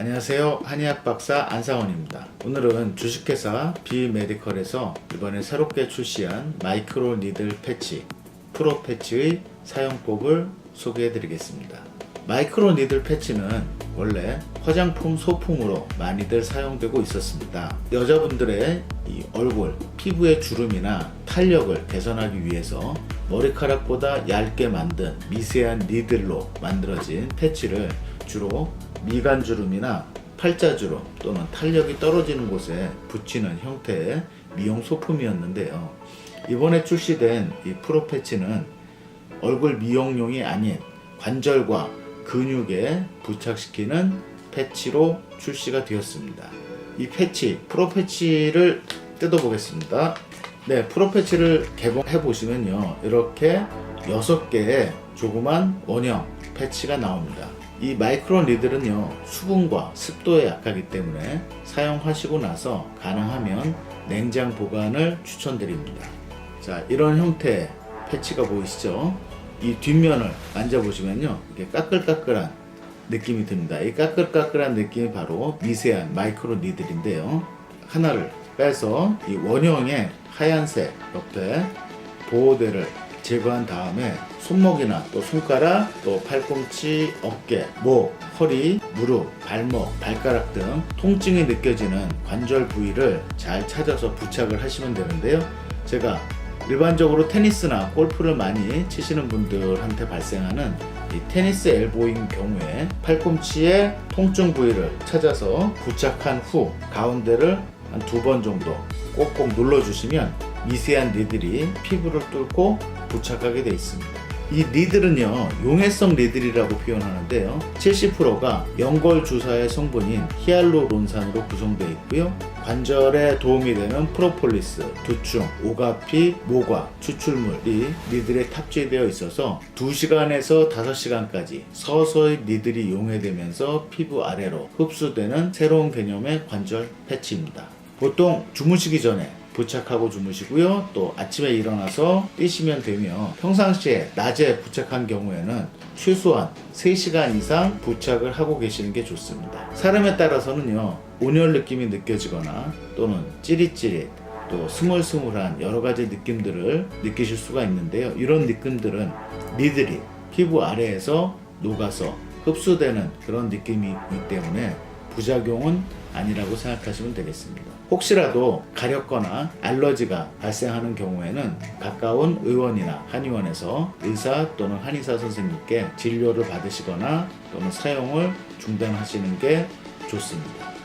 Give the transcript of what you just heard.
안녕하세요. 한의학 박사 안상원입니다. 오늘은 주식회사 비메디컬에서 이번에 새롭게 출시한 마이크로 니들 패치, 프로 패치의 사용법을 소개해 드리겠습니다. 마이크로 니들 패치는 원래 화장품 소품으로 많이들 사용되고 있었습니다. 여자분들의 이 얼굴, 피부의 주름이나 탄력을 개선하기 위해서 머리카락보다 얇게 만든 미세한 니들로 만들어진 패치를 주로 미간 주름이나 팔자 주름 또는 탄력이 떨어지는 곳에 붙이는 형태의 미용 소품이었는데요. 이번에 출시된 이 프로 패치는 얼굴 미용용이 아닌 관절과 근육에 부착시키는 패치로 출시가 되었습니다. 이 패치, 프로 패치를 뜯어보겠습니다. 네, 프로 패치를 개봉해 보시면요. 이렇게 6개의 조그만 원형 패치가 나옵니다. 이 마이크론 리들은요, 수분과 습도에 약하기 때문에 사용하시고 나서 가능하면 냉장 보관을 추천드립니다. 자, 이런 형태의 패치가 보이시죠? 이 뒷면을 만져보시면요, 이렇게 까끌까끌한 느낌이 듭니다. 이 까끌까끌한 느낌이 바로 미세한 마이크로 니들인데요. 하나를 빼서 이 원형의 하얀색 옆에 보호대를 제거한 다음에 손목이나 또 손가락, 또 팔꿈치, 어깨, 목, 허리, 무릎, 발목, 발가락 등 통증이 느껴지는 관절 부위를 잘 찾아서 부착을 하시면 되는데요. 제가 일반적으로 테니스나 골프를 많이 치시는 분들한테 발생하는 이 테니스 엘보인 경우에 팔꿈치의 통증 부위를 찾아서 부착한 후 가운데를 한 두 번 정도 꼭꼭 눌러주시면 미세한 니들이 피부를 뚫고 부착하게 되어 있습니다. 이 니들은요 용해성 니들이라고 표현하는데요 70%가 연골 주사의 성분인 히알루론산으로 구성되어 있고요 관절에 도움이 되는 프로폴리스, 두충, 오가피, 모과, 추출물이 니들에 탑재되어 있어서 2시간에서 5시간까지 서서히 니들이 용해되면서 피부 아래로 흡수되는 새로운 개념의 관절 패치입니다. 보통 주무시기 전에 부착하고 주무시고요. 또 아침에 일어나서 뛰시면 되며 평상시에 낮에 부착한 경우에는 최소한 3시간 이상 부착을 하고 계시는 게 좋습니다. 사람에 따라서는요. 온열 느낌이 느껴지거나 또는 찌릿찌릿 또 스물스물한 여러 가지 느낌들을 느끼실 수가 있는데요. 이런 느낌들은 니들이 피부 아래에서 녹아서 흡수되는 그런 느낌이 있기 때문에 부작용은 아니라고 생각하시면 되겠습니다. 혹시라도 가렵거나 알러지가 발생하는 경우에는 가까운 의원이나 한의원에서 의사 또는 한의사 선생님께 진료를 받으시거나 또는 사용을 중단하시는 게 좋습니다.